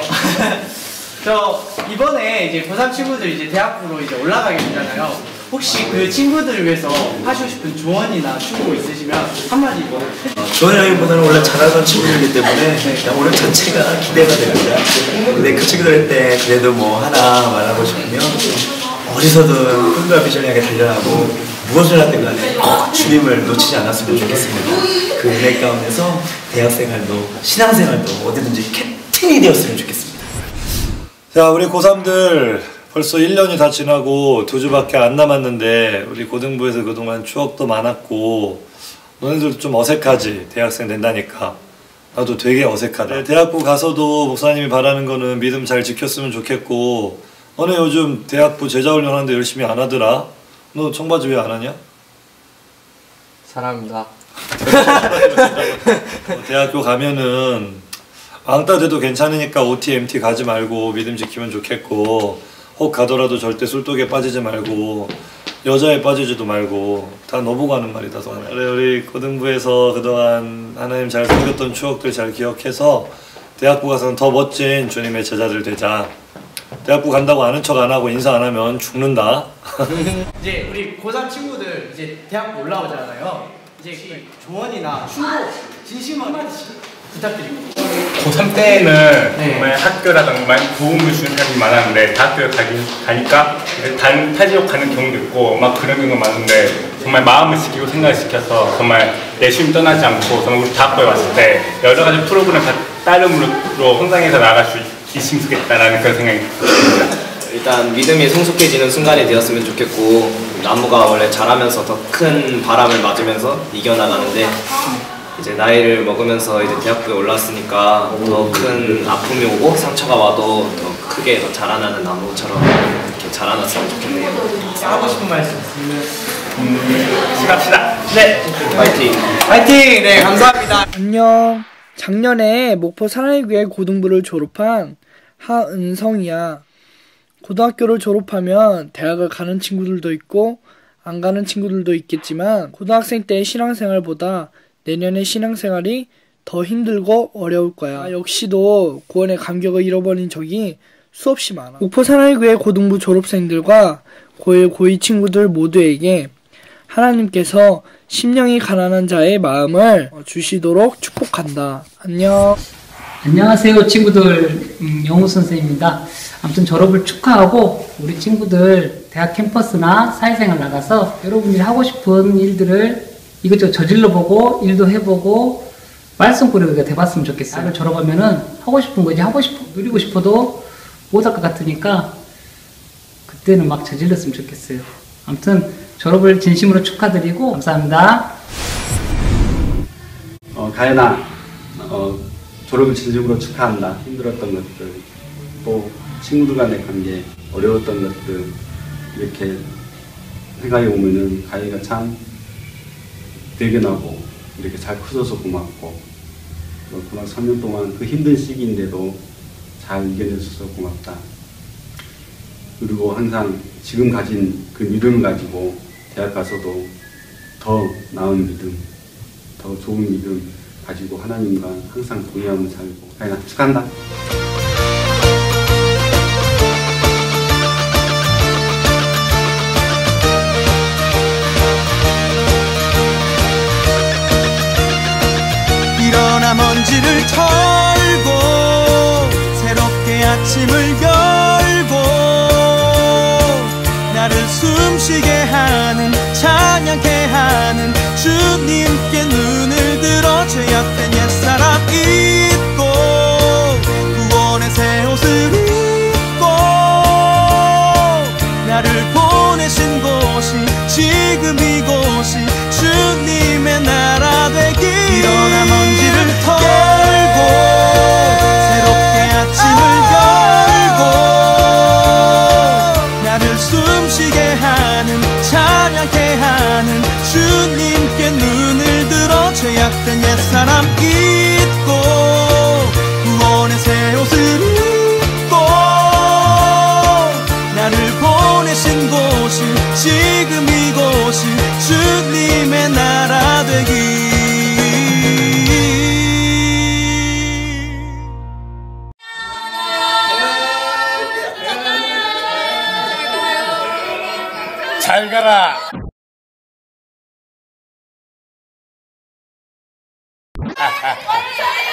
저 이번에 이제 고3 친구들 이제 대학부로 이제 올라가게 되잖아요. 혹시 그 친구들을 위해서 하시고 싶은 조언이나 충고 있으시면 한마디 뭐 조언이라기보다는 원래 잘하던 친구들이기 때문에 그냥 오늘 전체가 기대가 됩니다. 근데 그 친구들한테 그래도 뭐 하나 말하고 싶으면 어디서든 꿈과 향해 달려나고 무엇을 하든 간에 꼭 주님을 놓치지 않았으면 좋겠습니다. 그 은혜 가운데서 대학생활도 신앙생활도 어디든지 캡틴이 되었으면 좋겠습니다. 자, 우리 고3들 벌써 1년이 다 지나고 두 주밖에 안 남았는데 우리 고등부에서 그동안 추억도 많았고 너네들도 좀 어색하지 대학생 된다니까 나도 되게 어색하다 네, 대학부 가서도 목사님이 바라는 거는 믿음 잘 지켰으면 좋겠고 너네 요즘 대학부 제자훈련 하는데 열심히 안 하더라 너 청바지 왜 안 하냐? 사랑합니다. 어, 대학교 가면은 왕따 돼도 괜찮으니까 OT, MT 가지 말고 믿음 지키면 좋겠고 혹 가더라도 절대 술독에 빠지지 말고 여자에 빠지지도 말고 다 너보고 하는 말이다 정말 그래 우리 고등부에서 그동안 하나님 잘 섬겼던 추억들 잘 기억해서 대학부 가서는 더 멋진 주님의 제자들 되자. 대학부 간다고 아는 척 안 하고 인사 안 하면 죽는다. 이제 우리 고3 친구들 이제 대학부 올라오잖아요. 이제 그 조언이나 충고 진심 한마디씩 부탁드립니다. 고3 때는 네. 정말 학교라든가 많이 도움을 주는 사람이 많았는데 대학교에 가기, 가니까 다른 타 지역 가는 경우도 있고 막 그런 경우가 많은데 정말 마음을 지키고 생각을 지켜서 정말 내심 떠나지 않고 정말 우리 대학교에 왔을 때 여러 가지 프로그램 다 따름으로 성장해서 나아갈 수 있으면 좋겠다라는 그런 생각이 듭니다. 일단 믿음이 성숙해지는 순간이 되었으면 좋겠고 나무가 원래 자라면서 더 큰 바람을 맞으면서 이겨나가는데 이제 나이를 먹으면서 이제 대학교에 올랐으니까 더 큰 아픔이 오고 상처가 와도 더 크게 더 자라나는 나무처럼 이렇게 자라났으면 좋겠네요. 하고 싶은 말씀 있으면 시작합시다. 네. 파이팅! 파이팅! 네 감사합니다. 안녕. 작년에 목포 사랑교회 고등부를 졸업한 하은성이야. 고등학교를 졸업하면 대학을 가는 친구들도 있고 안 가는 친구들도 있겠지만 고등학생 때의 신앙생활보다 내년의 신앙생활이 더 힘들고 어려울 거야. 나 역시도 구원의 감격을 잃어버린 적이 수없이 많아. 목포 사랑교회 고등부 졸업생들과 고1, 고2 친구들 모두에게 하나님께서 심령이 가난한 자의 마음을 주시도록 축복한다. 안녕. 안녕하세요 친구들 음, 영우 선생입니다. 아무튼 졸업을 축하하고 우리 친구들 대학 캠퍼스나 사회생활 나가서 여러분이 하고 싶은 일들을 이것저것 저질러 보고 일도 해보고 말썽꾸러기가 돼봤으면 좋겠어요. 나를 졸업하면은 하고 싶은 거지 하고 싶어 누리고 싶어도 못할 것 같으니까 그때는 막 저질렀으면 좋겠어요. 아무튼 졸업을 진심으로 축하드리고 감사합니다. 어, 가연아, 어, 졸업을 진심으로 축하한다. 힘들었던 것들, 또 친구들 간의 관계, 어려웠던 것들, 이렇게 생각해 보면은 가연이가 참 대견하고, 이렇게 잘 커져서 고맙고, 또 고등학 3년 동안 그 힘든 시기인데도 잘 이겨내줘서 고맙다. 그리고 항상 지금 가진 그 믿음을 가지고 대학 가서도 더 나은 믿음, 더 좋은 믿음 가지고 하나님과 항상 동의하며 살고 가연아 축하한다. 먼지를 털고 새롭게 아침을 열고 나를 숨쉬게 하는 찬양케 하는 주님께 눈 지금 이곳이 주님의 나라 되기 잘 가라 아하하.